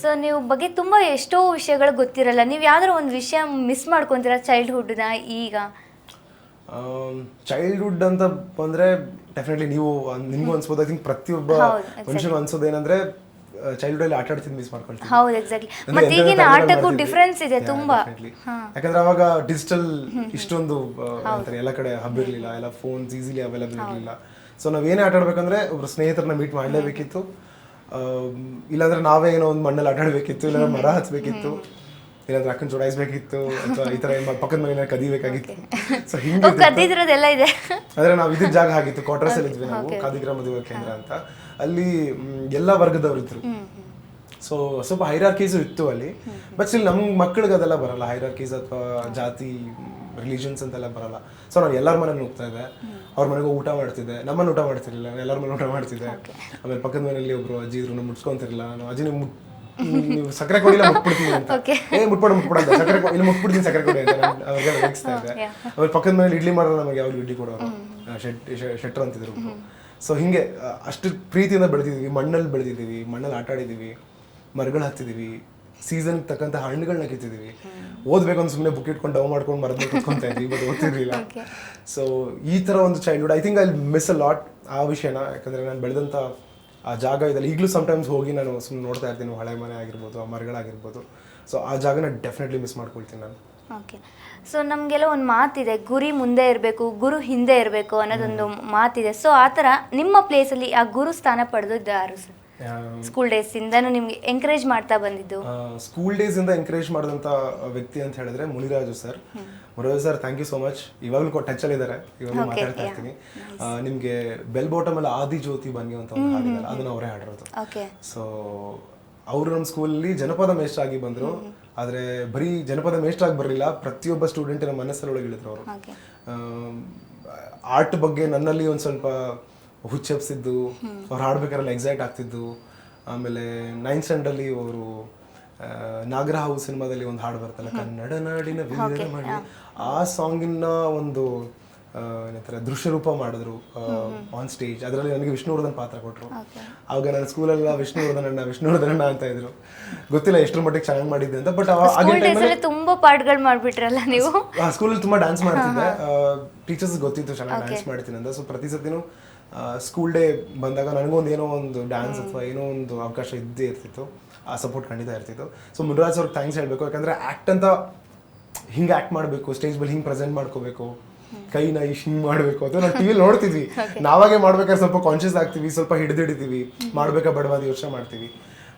So ನೀವು ಬಗ್ಗೆ ತುಂಬ ಎಷ್ಟೋ ವಿಷಯಗಳು ಗೊತ್ತಿರಲ್ಲ. ನೀವು ಯಾವ್ದಾರು ಒಂದು ವಿಷಯ ಮಿಸ್ ಮಾಡ್ಕೊತೀರಾ ಚೈಲ್ಡ್ಹುಡ್ನ ಈಗ? ಚೈಲ್ಡ್ಹುಡ್ ಅಂತ ಬಂದ್ರೆ ಡೆಫಿನೆಟ್ಲಿ ನೀವು ನಿಮ್ಗೂ ಅನ್ಸ್ಬೋದು. ಐ ಥಿಂಕ್ ಪ್ರತಿಯೊಬ್ಬ ಮನುಷ್ಯರು ಮನುಷ್ಯನಿಗೂ ಅನ್ಸೋದು ಏನಂದ್ರೆ ಚೈಲ್ಡ್ಹುಡ್ ಅಲ್ಲಿ ಆಟ ಮಿಸ್ ಮಾಡ್ಕೊಳ್ತೀವಿ ಹೌದು ಎಕ್ಸಾಕ್ಟ್ಲಿ ಮತ್ತೆ ಈಗಿನ ಆಟಕ್ಕೂ ಡಿಫರೆನ್ಸ್ ಇದೆ ತುಂಬಾ. ಯಾಕಂದ್ರೆ ಅವಾಗ ಡಿಜಿಟಲ್ ಇಷ್ಟೊಂದು ಅಂತಾರೆ ಎಲ್ಲ ಕಡೆ ಹಬ್ ಇರಲಿಲ್ಲ ಎಲ್ಲ ಫೋನ್ಸ್ ಈಸಿಲಿ ಅವೈಲೇಬಲ್ ಇರಲಿಲ್ಲ. ಸೊ ನಾವ್ ಏನೇ ಆಟ ಆಡ್ಬೇಕಂದ್ರೆ ಒಬ್ರು ಸ್ನೇಹಿತರನ್ನ ಮೀಟ್ ಮಾಡಲೇಬೇಕಿತ್ತು. ಇಲ್ಲಾಂದ್ರೆ ನಾವೇ ಏನೋ ಒಂದು ಮಣ್ಣಲ್ಲಿ ಆಟಾಡಬೇಕಿತ್ತು ಇಲ್ಲಾಂದ್ರೆ ಇಲ್ಲ ಮರ ಹಚ್ಚಬೇಕಿತ್ತು ಇಲ್ಲಾಂದ್ರೆ ಅಕ್ಕನ ಚುಡಾಯಿಸ್ಬೇಕಿತ್ತು ಅಥವಾ ಈ ತರ ಏನ್ ಪಕ್ಕದ ಮನೆ ಕದಿಬೇಕಾಗಿತ್ತು. ಸೊ ಹಿಂಗೆ ಓ, ಕದ್ದಿದ್ರದೆಲ್ಲ ಇದೆ. ಅಂದ್ರೆ ನಾವು ಇದ್ರ ಜಾಗ ಆಗಿತ್ತು ಕ್ವಾರ್ಟರ್ಸ್ ಅಲ್ಲಿ ಇದ್ವಿ ನಾವು ಕಾದಿಗ್ರಾಮ ಮದುವೆ ಕೇಂದ್ರ ಅಂತ. ಅಲ್ಲಿ ಎಲ್ಲಾ ವರ್ಗದವ್ರು ಇದ್ರು. ಸೊ ಸ್ವಲ್ಪ ಹೈರಾರ್ಕೀಸು ಇತ್ತು ಅಲ್ಲಿ. ಬಟ್ ಸ್ಟಿಲ್ ನಮ್ ಮಕ್ಕಳಿಗೆ ಅದೆಲ್ಲ ಬರಲ್ಲ. ಹೈರಾರ್ಕೀಸ್ ಅಥವಾ ಜಾತಿ ರಿಲಿಜನ್ಸ್ ಅಂತೆಲ್ಲ ಬರಲ್ಲ. ಸೊ ನಾನು ಎಲ್ಲರ ಮನೇಲಿ ಹೋಗ್ತಾ ಇದ್ದೆ. ಅವ್ರ ಮನೆಗೆ ಊಟ ಮಾಡ್ತಿದ್ದೆ. ನಮ್ಮನ್ನು ಊಟ ಮಾಡ್ತಿರ್ಲಿಲ್ಲ. ನಾನು ಎಲ್ಲರ ಮನೆ ಊಟ ಮಾಡ್ತಿದ್ದೆ. ಆಮೇಲೆ ಪಕ್ಕದ ಮನೆಯಲ್ಲಿ ಒಬ್ರು ಅಜ್ಜಿ ಇದ್ರು. ನಾನು ಮುಟ್ಸ್ಕೊಂತಿರ್ಲಿಲ್ಲ. ನಾನು ಅಜ್ಜಿ ನೀವು ಮುಟ್- ನೀವು ಸಕ್ಕರೆ ಕೊಡಿಲ್ಲ ಮುಟ್ಬಿಡ್ತೀನಿ ಅಂತ. ಏ ಮುಟ್ಬೇಡ ಮುಟ್ಬಿಡ ಅಂತ. ಸಕ್ಕರೆ ಇಲ್ಲಿ ಮುಟ್ಬಿಡ್ತೀನಿ ಸಕ್ಕರೆ ಕೊಡಿ ಅಂತ. ನಾನು ಅವ್ರಿಗೆ ರೇಗಿಸ್ತಾ ಇದ್ದೆ. ಆಮೇಲೆ ಪಕ್ಕದ ಮನೇಲಿ ಇಡ್ಲಿ ಮಾಡೋರು ನಮಗೆ ಯಾವಾಗ ಇಡ್ಲಿ ಕೊಡೋರು. ಶೆಟ್ ಶೆಟ್ರು ಅಂತಿದ್ರು ಸೊ ಹಿಂಗೆ ಅಷ್ಟು ಪ್ರೀತಿಯಿಂದ ಬೆಳೆದಿದ್ದೀವಿ ಮಣ್ಣಲ್ಲಿ ಬೆಳೆದಿದ್ದೀವಿ ಮಣ್ಣಲ್ಲಿ ಆಟ ಆಡಿದ್ದೀವಿ ಮರಗಳು ಹತ್ತಿದೀವಿ ಸೀಸನ್ ತಕ್ಕಂಥ ಹಣ್ಣುಗಳನ್ನ ಕಿತ್ತಿದೀವಿ ಓದ್ಬೇಕು ಅಂತ ಸುಮ್ಮನೆ ಬುಕ್ ಇಟ್ಕೊಂಡು ಡೌ ಮಾಡ್ಕೊಂಡು ಮರದ ಕುತ್ಕೊಂತ ಇದ್ವಿ ಬಟ್ ಓದ್ತಿರ್ಲಿಲ್ಲ. ಸೊ ಈ ತರ ಒಂದು childhood I think I miss a lot ಆ ವಿಷಯನ. ಯಾಕಂದರೆ ನಾನು ಬೆಳೆದಂತ ಆ ಜಾಗ ಇದೆಲ್ಲ ಈಗಲೂ ಸಮ್ಟೈಮ್ಸ್ ಹೋಗಿ ನಾನು ಸುಮ್ಮನೆ ನೋಡ್ತಾ ಇರ್ತೀನಿ ಹಳೆ ಮನೆ ಆಗಿರ್ಬೋದು ಆ ಮರಗಳಾಗಿರ್ಬೋದು. ಸೊ ಆ ಜಾಗನ ಡೆಫಿನೆಟ್ಲಿ ಮಿಸ್ ಮಾಡ್ಕೊಳ್ತೀನಿ ನಾನು. ಓಕೆ ಸೊ ನಮಗೆಲ್ಲ ಒಂದು ಮಾತಿದೆ ಗುರಿ ಮುಂದೆ ಇರಬೇಕು ಗುರು ಹಿಂದೆ ಇರಬೇಕು ಅನ್ನೋದೊಂದು ಮಾತಿದೆ. ಸೊ ಆ ಥರ ನಿಮ್ಮ ಪ್ಲೇಸಲ್ಲಿ ಆ ಗುರು ಸ್ಥಾನ ಪಡೆದಿದ್ದು ಯಾರು ಸರ್ ಸ್ಕೂಲ್ ಡೇಸ್ ಇಂದ ನಿಮ್ಗೆ ಎನ್ಕರೇಜ್ ಮಾಡ್ತಾ ಬಂದಿದ್ದು? ಸ್ಕೂಲ್ ಡೇಸ್ ಇಂದ ಎನ್ಕರೇಜ್ ಮಾಡಿದಂತ ವ್ಯಕ್ತಿ ಅಂತ ಹೇಳಿದ್ರೆ Muniraju sir Muniraju sir thank you so much ಇವಾಗಲೂ ಟಚ್ ಅಲ್ಲಿ ಇದ್ದಾರೆ ಇವಾಗಲೂ ಮಾತಾಡ್ತಾ ಇರ್ತೀನಿ. ನಿಮಗೆ ಬೆಲ್ ಬಾಟಮ್ ಅಲ್ಲಿ ಆದಿ ಜ್ಯೋತಿ ಬನ್ನಿ ಅಂತ ಒಂದು ಅದನ್ನ ಅವರೇ ಹಾಡಿರೋದು. ಓಕೆ ಸೊ ಅವರು ನಮ್ಮ ಸ್ಕೂಲಲ್ಲಿ ಜನಪದ ಮೇಷ್ಟ್ರ ಆಗಿ ಬಂದ್ರು ಆದ್ರೆ ಬರೀ ಜನಪದ ಮೇಷ್ಟ್ರ ಆಗಿ ಬರಲಿಲ್ಲ. ಪ್ರತಿಯೊಬ್ಬ ಸ್ಟೂಡೆಂಟಿನ ಮನಸ್ಸಲ್ಲಿ ಇಳಿದ್ರು ಅವರು. ಆರ್ಟ್ ಬಗ್ಗೆ ನನ್ನಲ್ಲಿ ಒಂದು ಸ್ವಲ್ಪ ಹುಚ್ಚೆಪ್ಸಿದ್ದು ಅವ್ರು ಹಾಡ್ಬೇಕಾರೆಲ್ಲ ಎಕ್ಸೈಟ್ ಆಗ್ತಿದ್ದು. ಆಮೇಲೆ ನೈನ್ತ್ ಸ್ಟ್ಯಾಂಡಲ್ಲಿ ಅವರು ನಾಗರಹಾವು ಸಿನಿಮಾದಲ್ಲಿ ಒಂದು ಹಾಡು ಬರ್ತಲ್ಲ ಕನ್ನಡ ನಾಡಿನ ಮಾಡಿ. ಆ ಸಾಂಗಿನ ಒಂದು ಏನಂತಾರೆ ದೃಶ್ಯ ರೂಪ ಮಾಡಿದ್ರು ಆನ್ ಸ್ಟೇಜ್ ಅದರಲ್ಲಿ ನನಗೆ ವಿಷ್ಣುವರ್ಧನ್ ಪಾತ್ರ ಕೊಟ್ಟರು ಆವಾಗ ನನ್ನ ಸ್ಕೂಲೆಲ್ಲ ವಿಷ್ಣುವರ್ಧನ್ ಅಣ್ಣ ವಿಷ್ಣುವರ್ಧನ್ ಅಣ್ಣ ಅಂತ ಇದ್ರು. ಗೊತ್ತಿಲ್ಲ ಎಷ್ಟರ ಮಟ್ಟಿಗೆ ಚೆನ್ನಾಗಿ ಮಾಡಿದ್ದೆ ಅಂತ ಬಟ್ ತುಂಬಾ ಪಾಠಗಳು ಮಾಡ್ಬಿಟ್ರಲ್ಲ ನೀವು? ಸ್ಕೂಲಲ್ಲಿ ತುಂಬಾ ಡ್ಯಾನ್ಸ್ ಮಾಡ್ತಿದ್ದೆ. ಟೀಚರ್ಸ್ ಗೊತ್ತಿತ್ತು ಚೆನ್ನಾಗಿ ಡ್ಯಾನ್ಸ್ ಮಾಡ್ತೀನಿ ಅಂತ. ಸೊ ಪ್ರತಿ ಸತಿನೂ ಸ್ಕೂಲ್ ಡೇ ಬಂದಾಗ ನನಗೊಂದು ಏನೋ ಒಂದು ಡ್ಯಾನ್ಸ್ ಅಥವಾ ಏನೋ ಒಂದು ಅವಕಾಶ ಇದ್ದೇ ಇರ್ತಿತ್ತು. ಆ ಸಪೋರ್ಟ್ ಖಂಡಿತ ಇರ್ತಿತ್ತು. ಸೊ ಮುನ್ರಾಜ್ ಅವ್ರಿಗೆ ಥ್ಯಾಂಕ್ಸ್ ಹೇಳಬೇಕು. ಯಾಕಂದರೆ ಆ್ಯಕ್ಟ್ ಅಂತ ಹಿಂಗೆ ಆ್ಯಕ್ಟ್ ಮಾಡಬೇಕು ಸ್ಟೇಜ್ ಮೇಲೆ ಹಿಂಗೆ ಪ್ರೆಸೆಂಟ್ ಮಾಡ್ಕೋಬೇಕು ಕೈನ ಇಶ್ ಹಿಂಗೆ ಮಾಡಬೇಕು ಅಂತ ನಾವು ಟಿವಿಲಿ ನೋಡ್ತಿದ್ವಿ. ನಾವಾಗೆ ಮಾಡ್ಬೇಕಾದ್ರೆ ಸ್ವಲ್ಪ ಕಾನ್ಷಿಯಸ್ ಆಗ್ತೀವಿ ಸ್ವಲ್ಪ ಹಿಡಿದಿಡಿತೀವಿ ಮಾಡ್ಬೇಕಾ ಬಡವಾದ ಯೋಚನೆ ಮಾಡ್ತೀವಿ.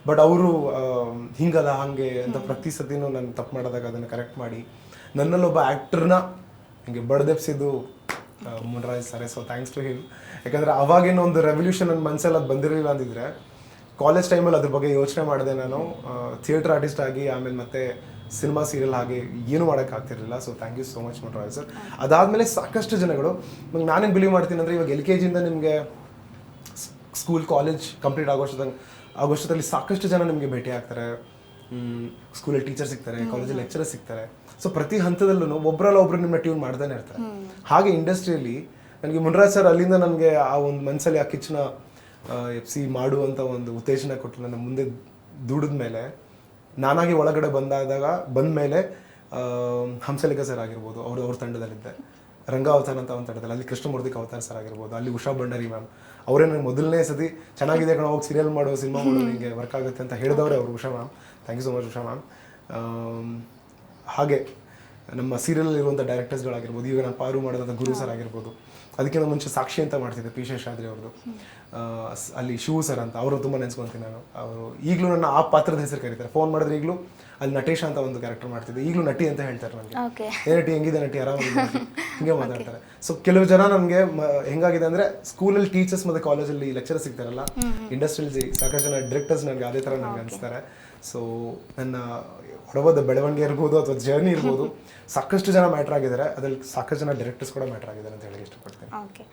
ಬಟ್ ಅವರು ಹಿಂಗಲ್ಲ ಹಾಗೆ ಅಂತ ಪ್ರತಿ ಸತಿನೂ ನಾನು ತಪ್ಪು ಮಾಡಿದಾಗ ಅದನ್ನು ಕರೆಕ್ಟ್ ಮಾಡಿ ನನ್ನಲ್ಲೊಬ್ಬ ಆ್ಯಕ್ಟ್ರನ್ನ ಹಿಂಗೆ ಬಡ್ದೆಪ್ಸಿದ್ದು Muniraj sir so thanks to him ಯಾಕಂದರೆ ಅವಾಗಿನ ಒಂದು ರೆವಲ್ಯೂಷನ್ ನನ್ನ ಮನಸ್ಸಲ್ಲಿ ಅದು ಬಂದಿರಲಿಲ್ಲ ಅಂದಿದ್ರೆ ಕಾಲೇಜ್ ಟೈಮಲ್ಲಿ ಅದ್ರ ಬಗ್ಗೆ ಯೋಚನೆ ಮಾಡಿದೆ ನಾನು. ಥಿಯೇಟರ್ ಆರ್ಟಿಸ್ಟ್ ಆಗಿ, ಆಮೇಲೆ ಮತ್ತೆ ಸಿನಿಮಾ ಸೀರಿಯಲ್ ಆಗಿ ಏನು ಮಾಡೋಕ್ಕಾಗ್ತಿರಲಿಲ್ಲ so thank you so much Muniraj sir ಅದಾದಮೇಲೆ ಸಾಕಷ್ಟು ಜನಗಳು ನಂಗೆ ನಾನೇನು ಬಿಲೀವ್ ಮಾಡ್ತೀನಿ ಅಂದರೆ ಇವಾಗ ಎಲ್ ಕೆ ಜಿಯಿಂದ ನಿಮಗೆ ಸ್ಕೂಲ್ ಕಾಲೇಜ್ ಕಂಪ್ಲೀಟ್ ಆಗೋಷ್ಟೊತ್ತಂಗೆ ಆಗೋಷ್ಟದಲ್ಲಿ ಸಾಕಷ್ಟು ಜನ ನಿಮಗೆ ಭೇಟಿ ಆಗ್ತಾರೆ. ಸ್ಕೂಲಲ್ಲಿ ಟೀಚರ್ ಸಿಗ್ತಾರೆ ಕಾಲೇಜಲ್ಲಿ ಲೆಕ್ಚರರ್ ಸಿಗ್ತಾರೆ. ಸೊ ಪ್ರತಿ ಹಂತದಲ್ಲೂ ಒಬ್ಬರಲ್ಲ ಒಬ್ರು ನಿಮ್ಮ ಟ್ಯೂನ್ ಮಾಡ್ತಾನೆ ಇರ್ತಾರೆ. ಹಾಗೆ ಇಂಡಸ್ಟ್ರಿಯಲ್ಲಿ ನನಗೆ ಮುನ್ರಾಜ್ ಸರ್ ಅಲ್ಲಿಂದ ನನಗೆ ಆ ಒಂದು ಮನಸ್ಸಲ್ಲಿ ಆ ಕಿಚ್ಚನ ಎಫ್ ಸಿ ಮಾಡುವಂಥ ಒಂದು ಉತ್ತೇಜನ ಕೊಟ್ಟು ನನ್ನ ಮುಂದೆ ದುಡಿದ ಮೇಲೆ ನಾನಾಗಿ ಒಳಗಡೆ ಬಂದಾದಾಗ ಬಂದ ಮೇಲೆ ಹಂಸಲೇಖ ಸರ್ ಆಗಿರ್ಬೋದು ಅವರು ಅವ್ರ ತಂಡದಲ್ಲಿದ್ದೆ. ರಂಗಾವತಾರ ಅಂತ ಒಂದು ತಂಡದಲ್ಲಿ ಅಲ್ಲಿ ಕೃಷ್ಣಮೂರ್ತಿ ಅವತಾರ ಸರ್ ಆಗಿರ್ಬೋದು ಅಲ್ಲಿ ಉಷಾ ಭಂಡಾರಿ ಮ್ಯಾಮ್ ಅವರೇ ನನಗೆ ಮೊದಲನೇ ಸತಿ ಚೆನ್ನಾಗಿದೆ ಕಣ ಹೋಗಿ ಸೀರಿಯಲ್ ಮಾಡೋ ಸಿನಿಮಾ ಮಾಡೋ ನಿಮಗೆ ವರ್ಕ್ ಆಗುತ್ತೆ ಅಂತ ಹೇಳಿದವರೇ ಅವರು Usha ma'am thank you so much Usha ma'am ಹಾಗೆ ನಮ್ಮ ಸೀರಿಯಲ್ ಇರುವಂಥ ಡೈರೆಕ್ಟರ್ಸ್ಗಳಾಗಿರ್ಬೋದು ಈಗ ನಾನು ಪಾರು ಮಾಡಿದಂಥ ಗುರು ಸರ್ ಆಗಿರ್ಬೋದು ಅದಕ್ಕಿಂತ ಮುಂಚೆ ಸಾಕ್ಷಿ ಅಂತ ಮಾಡ್ತಿದ್ದೆ ಪಿ ಶೇಷಾದ್ರಿ ಅವ್ರದ್ದು ಅಲ್ಲಿ ಶಿವು ಸರ್ ಅಂತ ಅವರು ತುಂಬ ನೆನೆಸ್ಕೊಂತೀನಿ ನಾನು. ಅವರು ಈಗಲೂ ನನ್ನ ಆ ಪಾತ್ರದ ಹೆಸರು ಕರೀತಾರೆ. ಫೋನ್ ಮಾಡಿದ್ರೆ ಈಗಲೂ ಅಲ್ಲಿ ನಟೇಶ ಅಂತ ಒಂದು ಕ್ಯಾರೆಕ್ಟರ್ ಮಾಡ್ತಿದ್ದೆ. ಈಗಲೂ ನಟಿ ಅಂತ ಹೇಳ್ತಾರೆ ನನಗೆ. ಏ ನಟಿ ಹೆಂಗಿದೆ ನಟಿ? ಆರಾಮಾಗಿದೆ ನಟಿ? ಹಿಂಗೆ ಮಾತಾಡ್ತಾರೆ. ಸೊ ಕೆಲವು ಜನ ನನಗೆ ಹೆಂಗಾಗಿದೆ ಅಂದ್ರೆ ಸ್ಕೂಲಲ್ಲಿ ಟೀಚರ್ಸ್ ಮತ್ತೆ ಕಾಲೇಜಲ್ಲಿ ಲೆಕ್ಚರ್ ಸಿಗ್ತಾರಲ್ಲ ಇಂಡಸ್ಟ್ರಿಯಲ್ಲಿ ಸಾಕಷ್ಟು ಜನ ಡೈರೆಕ್ಟರ್ಸ್ ನನಗೆ ಅದೇ ಥರ ನನಗೆ ಅನಿಸ್ತಾರೆ. ಸೊ ನನ್ನ ಹೊಡಬೋದ ಬೆಳವಣಿಗೆ ಇರ್ಬೋದು ಅಥವಾ ಜರ್ನಿ ಇರ್ಬೋದು ಸಾಕಷ್ಟು ಜನ ಮ್ಯಾಟ್ರ್ ಆಗಿದ್ದಾರೆ. ಅದ್ರಲ್ಲಿ ಸಾಕಷ್ಟು ಜನ ಡೈರೆಕ್ಟರ್ಸ್ ಕೂಡ ಮ್ಯಾಟ್ರ್ ಆಗಿದ್ದಾರೆ ಅಂತ ಹೇಳಿ ಇಷ್ಟಪಡ್ತೀನಿ. ಓಕೆ